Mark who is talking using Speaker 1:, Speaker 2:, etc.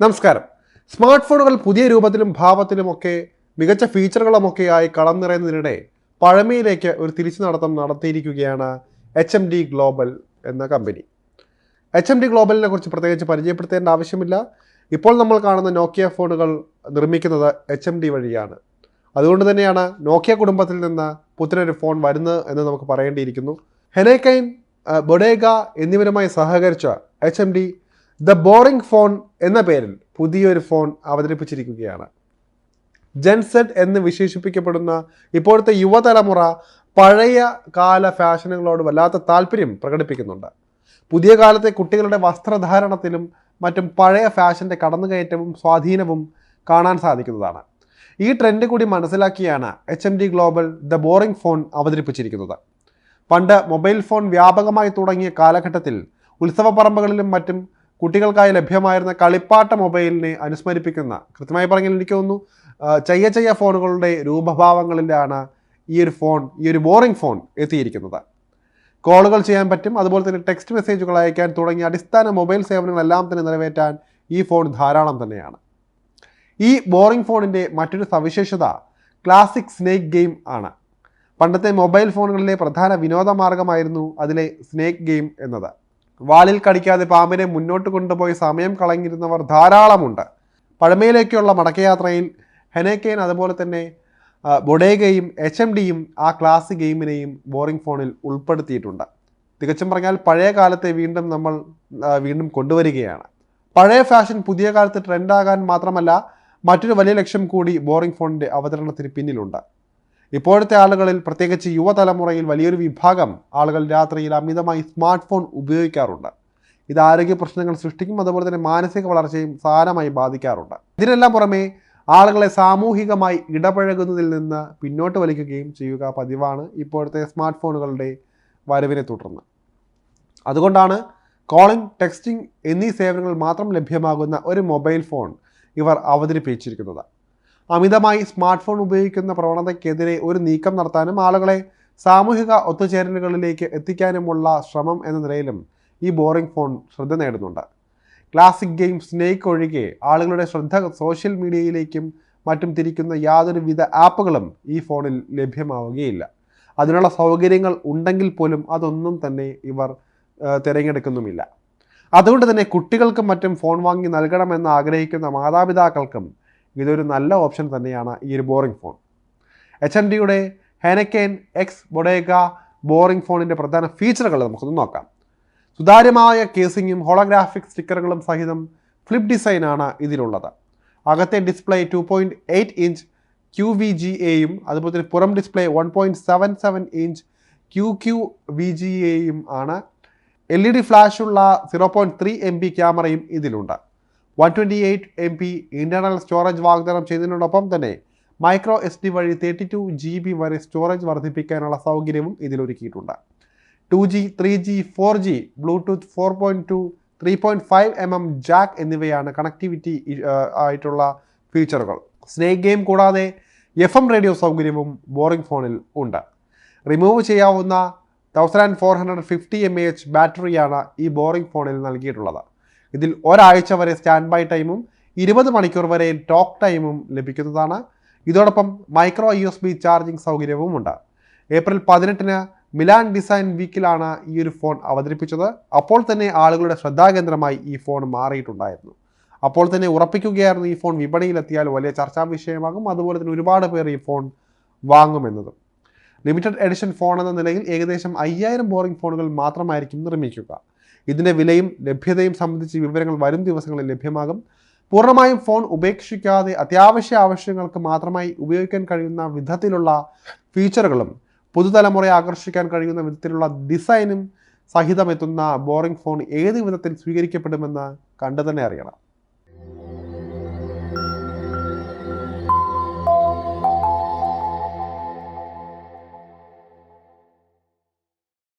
Speaker 1: നമസ്കാരം. സ്മാർട്ട് ഫോണുകൾ പുതിയ രൂപത്തിലും ഭാവത്തിലുമൊക്കെ മികച്ച ഫീച്ചറുകളുമൊക്കെയായി കളം നിറയുന്നതിനിടെ പഴമയിലേക്ക് ഒരു തിരിച്ചു നടത്തം നടത്തിയിരിക്കുകയാണ് എച്ച് എം ഡി ഗ്ലോബൽ എന്ന കമ്പനി എച്ച് എം ഡി ഗ്ലോബലിനെ കുറിച്ച് പ്രത്യേകിച്ച് പരിചയപ്പെടുത്തേണ്ട ആവശ്യമില്ല. ഇപ്പോൾ നമ്മൾ കാണുന്ന നോക്കിയ ഫോണുകൾ നിർമ്മിക്കുന്നത് എച്ച് എം ഡി വഴിയാണ്. അതുകൊണ്ട് തന്നെയാണ് നോക്കിയ കുടുംബത്തിൽ നിന്ന് പുത്തനൊരു ഫോൺ വരുന്നത് എന്ന് നമുക്ക് പറയേണ്ടിയിരിക്കുന്നു. ഹെനൈക്കൈൻ ബൊഡേഗ എന്നിവരുമായി സഹകരിച്ച H M D the boring phone എന്ന പേരിൽ പുതിയൊരു ഫോൺ അവതരിപ്പിച്ചിരിക്കുകയാണ്. ജെൻസെറ്റ് എന്ന് വിശേഷിപ്പിക്കപ്പെടുന്ന ഇപ്പോഴത്തെ യുവതലമുറ പഴയ കാല ഫാഷനുകളോട് വല്ലാത്ത താല്പര്യം പ്രകടിപ്പിക്കുന്നുണ്ട്. പുതിയ കാലത്തെ കുട്ടികളുടെ വസ്ത്രധാരണത്തിലും മറ്റും പഴയ ഫാഷന്റെ കടന്നുകയറ്റവും സ്വാധീനവും കാണാൻ സാധിക്കുന്നതാണ്. ഈ ട്രെൻഡ് കൂടി മനസ്സിലാക്കിയാണ് H M D global the boring phone അവതരിപ്പിച്ചിരിക്കുന്നത്. പണ്ട് മൊബൈൽ ഫോൺ വ്യാപകമായി തുടങ്ങിയ കാലഘട്ടത്തിൽ ഉത്സവപ്പറമ്പുകളിലും മറ്റും കുട്ടികൾക്കായി ലഭ്യമായിരുന്ന കളിപ്പാട്ട മൊബൈലിനെ അനുസ്മരിപ്പിക്കുന്ന കൃത്യമായി പറഞ്ഞാൽ എനിക്ക് തോന്നുന്നു ചയ്യ ചയ്യ ഫോണുകളുടെ രൂപഭാവങ്ങളിലാണ് ഈ ഒരു ഫോൺ ഈ ഒരു ബോറിംഗ് ഫോൺ എത്തിയിരിക്കുന്നത്. കോളുകൾ ചെയ്യാൻ പറ്റും അതുപോലെ തന്നെ ടെക്സ്റ്റ് മെസ്സേജുകൾ അയക്കാൻ തുടങ്ങിയ അടിസ്ഥാന മൊബൈൽ സേവനങ്ങളെല്ലാം തന്നെ നിറവേറ്റാൻ ഈ ഫോൺ ധാരാളം തന്നെയാണ്. ഈ ബോറിംഗ് ഫോണിന്റെ മറ്റൊരു സവിശേഷത ക്ലാസിക് സ്നേക്ക് ഗെയിം ആണ്. പണ്ടത്തെ മൊബൈൽ ഫോണുകളിലെ പ്രധാന വിനോദമാർഗമായിരുന്നു അതിലെ സ്നേക്ക് ഗെയിം എന്നത്. വാലിൽ കടിക്കാതെ പാമ്പിനെ മുന്നോട്ട് കൊണ്ടുപോയി സമയം കളഞ്ഞിരുന്നവർ ധാരാളമുണ്ട്. പഴമയിലേക്കുള്ള മടക്കയാത്രയിൽ ഹെനേക്കേൻ അതുപോലെ തന്നെ ബൊഡേഗയും എച്ച് എം ഡിയും ആ ക്ലാസ് ഗെയിമിനെയും ബോറിംഗ് ഫോണിൽ ഉൾപ്പെടുത്തിയിട്ടുണ്ട്. തികച്ചും പറഞ്ഞാൽ പഴയ കാലത്തെ വീണ്ടും നമ്മൾ വീണ്ടും കൊണ്ടുവരികയാണ്. പഴയ ഫാഷൻ പുതിയ കാലത്ത് ട്രെൻഡാകാൻ മാത്രമല്ല മറ്റൊരു വലിയ ലക്ഷ്യം കൂടി ബോറിംഗ് ഫോണിന്റെ അവതരണത്തിന് പിന്നിലുണ്ട്. ഇപ്പോഴത്തെ ആളുകളിൽ പ്രത്യേകിച്ച് യുവതലമുറയിൽ വലിയൊരു വിഭാഗം ആളുകൾ രാത്രിയിൽ അമിതമായി സ്മാർട്ട് ഫോൺ ഉപയോഗിക്കാറുണ്ട്. ഇത് ആരോഗ്യ പ്രശ്നങ്ങൾ സൃഷ്ടിക്കും അതുപോലെ തന്നെ മാനസിക വളർച്ചയും സാരമായി ബാധിക്കാറുണ്ട്. ഇതിനെല്ലാം പുറമെ ആളുകളെ സാമൂഹികമായി ഇടപഴകുന്നതിൽ നിന്ന് പിന്നോട്ട് വലിക്കുകയും ചെയ്യുക പതിവാണ് ഇപ്പോഴത്തെ സ്മാർട്ട് ഫോണുകളുടെ വരവിനെ തുടർന്ന്. അതുകൊണ്ടാണ് കോളിംഗ് ടെക്സ്റ്റിംഗ് എന്നീ സേവനങ്ങൾ മാത്രം ലഭ്യമാകുന്ന ഒരു മൊബൈൽ ഫോൺ ഇവർ അവതരിപ്പിച്ചിരിക്കുന്നത്. അമിതമായി സ്മാർട്ട് ഫോൺ ഉപയോഗിക്കുന്ന പ്രവണതയ്ക്കെതിരെ ഒരു നീക്കം നടത്താനും ആളുകളെ സാമൂഹിക ഒത്തുചേരലുകളിലേക്ക് എത്തിക്കാനുമുള്ള ശ്രമം എന്ന നിലയിലും ഈ ബോറിംഗ് ഫോൺ ശ്രദ്ധ നേടുന്നുണ്ട്. ക്ലാസിക് ഗെയിം സ്നേക്ക് ഒഴികെ ആളുകളുടെ ശ്രദ്ധ സോഷ്യൽ മീഡിയയിലേക്കും മറ്റും തിരിക്കുന്ന യാതൊരുവിധ ആപ്പുകളും ഈ ഫോണിൽ ലഭ്യമാവുകയില്ല. അതിനുള്ള സൗകര്യങ്ങൾ ഉണ്ടെങ്കിൽ പോലും അതൊന്നും തന്നെ ഇവർ തിരഞ്ഞെടുക്കുന്നുമില്ല. അതുകൊണ്ട് തന്നെ കുട്ടികൾക്കും മറ്റും ഫോൺ വാങ്ങി നൽകണമെന്ന് ആഗ്രഹിക്കുന്ന മാതാപിതാക്കൾക്കും ഇതൊരു നല്ല ഓപ്ഷൻ തന്നെയാണ് ഈ ഒരു ബോറിംഗ് ഫോൺ. എച്ച് എം ഡിയുടെ ഹെനക്കേൻ എക്സ് ബൊഡേഗ ബോറിംഗ് ഫോണിന്റെ പ്രധാന ഫീച്ചറുകൾ നമുക്കൊന്ന് നോക്കാം. സുതാര്യമായ കേസിങ്ങും ഹോളോഗ്രാഫിക് സ്റ്റിക്കറുകളും സഹിതം ഫ്ലിപ്പ് ഡിസൈനാണ് ഇതിലുള്ളത്. അകത്തെ display two point eight inch Q V G എയും അതുപോലെ തന്നെ പുറം display one point seven seven inch Q Q V G എയും ആണ്. L E D ഫ്ലാഷുള്ള zero point three M B ക്യാമറയും ഇതിലുണ്ട്. One twenty eight M P internal storage വാഗ്ദാനം ചെയ്തതിനോടൊപ്പം തന്നെ മൈക്രോ എസ് ഡി വഴി തേർട്ടി ടു ജി ബി വരെ storage വർദ്ധിപ്പിക്കാനുള്ള സൗകര്യവും ഇതിലൊരുക്കിയിട്ടുണ്ട്. Two G three G four G bluetooth four point two three point five M M jack എന്നിവയാണ് connectivity ആയിട്ടുള്ള ഫീച്ചറുകൾ സ്നേക് ഗെയിം കൂടാതെ എഫ് എം റേഡിയോ സൗകര്യവും ബോറിംഗ് ഫോണിൽ ഉണ്ട്. റിമൂവ് ചെയ്യാവുന്ന thousand four hundred fifty M A H ബാറ്ററിയാണ് ഈ ബോറിംഗ് ഫോണിൽ നൽകിയിട്ടുള്ളത്. ഇതിൽ ഒരാഴ്ച വരെ സ്റ്റാൻഡ് ബൈ ടൈമും ഇരുപത് മണിക്കൂർ വരെ ടോക്ക് ടൈമും ലഭിക്കുന്നതാണ്. ഇതോടൊപ്പം micro U S B charging സൗകര്യവും ഉണ്ട്. ഏപ്രിൽ പതിനെട്ടിന് മിലാൻ ഡിസൈൻ വീക്കിലാണ് ഈ ഒരു ഫോൺ അവതരിപ്പിച്ചത്. അപ്പോൾ തന്നെ ആളുകളുടെ ശ്രദ്ധാകേന്ദ്രമായി ഈ ഫോൺ മാറിയിട്ടുണ്ടായിരുന്നു. അപ്പോൾ തന്നെ ഉറപ്പിക്കുകയായിരുന്നു ഈ ഫോൺ വിപണിയിലെത്തിയാൽ വലിയ ചർച്ചാ വിഷയമാകും. അതുപോലെ തന്നെ ഒരുപാട് പേർ ഈ ഫോൺ വാങ്ങുമെന്നതും ലിമിറ്റഡ് എഡിഷൻ ഫോൺ എന്ന നിലയിൽ ഏകദേശം അയ്യായിരം ബോറിംഗ് ഫോണുകൾ മാത്രമായിരിക്കും നിർമ്മിക്കുക. ഇതിന്റെ വിലയും ലഭ്യതയും സംബന്ധിച്ച് വിവരങ്ങൾ വരും ദിവസങ്ങളിൽ ലഭ്യമാകും. പൂർണമായും ഫോൺ ഉപേക്ഷിക്കാതെ അത്യാവശ്യ ആവശ്യങ്ങൾക്ക് മാത്രമായി ഉപയോഗിക്കാൻ കഴിയുന്ന വിധത്തിലുള്ള ഫീച്ചറുകളും പുതുതലമുറയെ ആകർഷിക്കാൻ കഴിയുന്ന വിധത്തിലുള്ള ഡിസൈനും സഹിതമെത്തുന്ന ബോറിംഗ് ഫോൺ ഏത് വിധത്തിൽ സ്വീകരിക്കപ്പെടുമെന്ന് കണ്ടു തന്നെ അറിയണം.